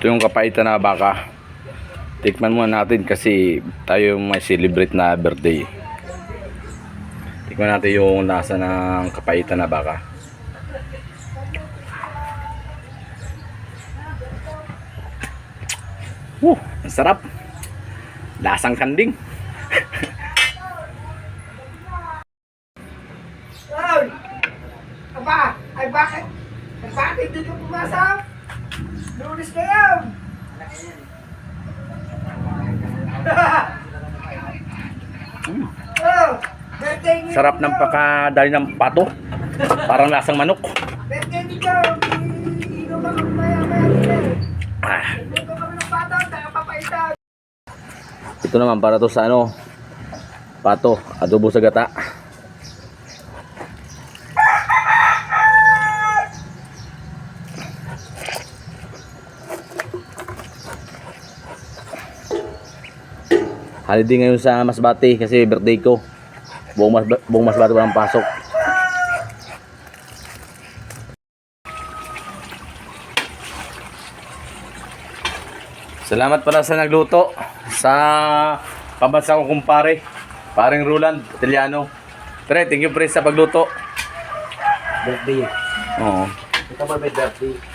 Ito yung kapaitan na baka. Tikman muna natin kasi tayo may celebrate na birthday. Tikman natin yung lasa ng kapaitan na baka. Woo, ang sarap. Lasang kanding. Aba! Ay bakit? Ay bakit ka pumasok? Lunes na yan! oh, Sarap ng pakadali ng pato. Parang lasang manok. Birthday ni Joe! Ako. Ah, ito naman para to sa ano, pato, adobo sa gata. Holiday ngayon sa Masbate kasi birthday ko. Buong, mas, buong Masbate walang pasok. Salamat pala sa nagluto sa pambansa kong kumpare. Paring Roland Italiano. Pre, thank you pre sa pagluto. birthday. Oo. Ito ba may birthday?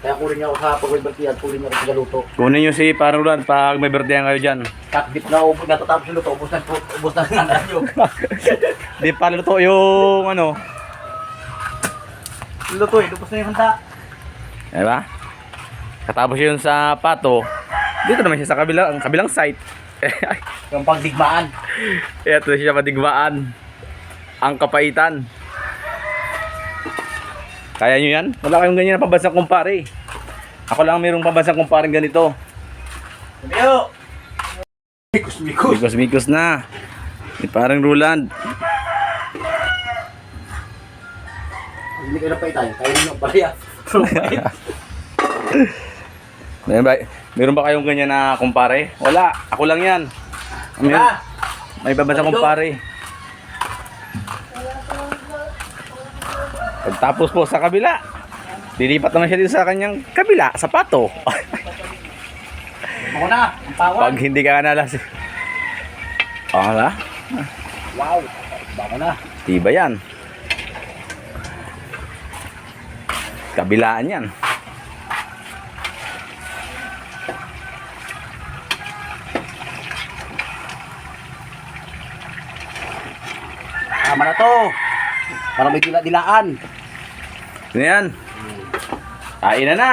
Kaya kunin niya ako sa pag may birthday at kunin niya ako sa galuto. Kunin nyo si Parang Roland pag may birthday kayo dyan. Kakdip na ubos natatapos yung luto, ubos na, ubos na nga nyo. Di pa luto yung ano. Luto eh, ubos na yung handa. Diba? Katapos yun sa pato. Dito naman siya sa kabilang, kabilang site. Yung pagdigmaan. Ito siya madigmaan. Ang kapaitan. Kaya nyo yan? Wala kayong ganyan na pambansang kumpare. Ako lang mayroong pambansang kumpare ganito. Sabiyo! Mikos-mikos. Mikos-mikos na. Ni parang Roland. Hindi kayo na pa tayo. Kaya ninyo ang palaya. Meron ba, meron ba kayong ganyan na kumpare? Wala. Ako lang yan. May, Wala! may pambansang kumpare. Pagtapos po sa kabila, lilipat naman siya dito sa kanyang kabila, sa pato. Ako na, ang pawan. Pag hindi ka nalas. Oh, na? Wow! Baka na. Tiba yan. Kabilaan yan. Tama na to. Para may dila-dilaan. Ano yan? Kain na na.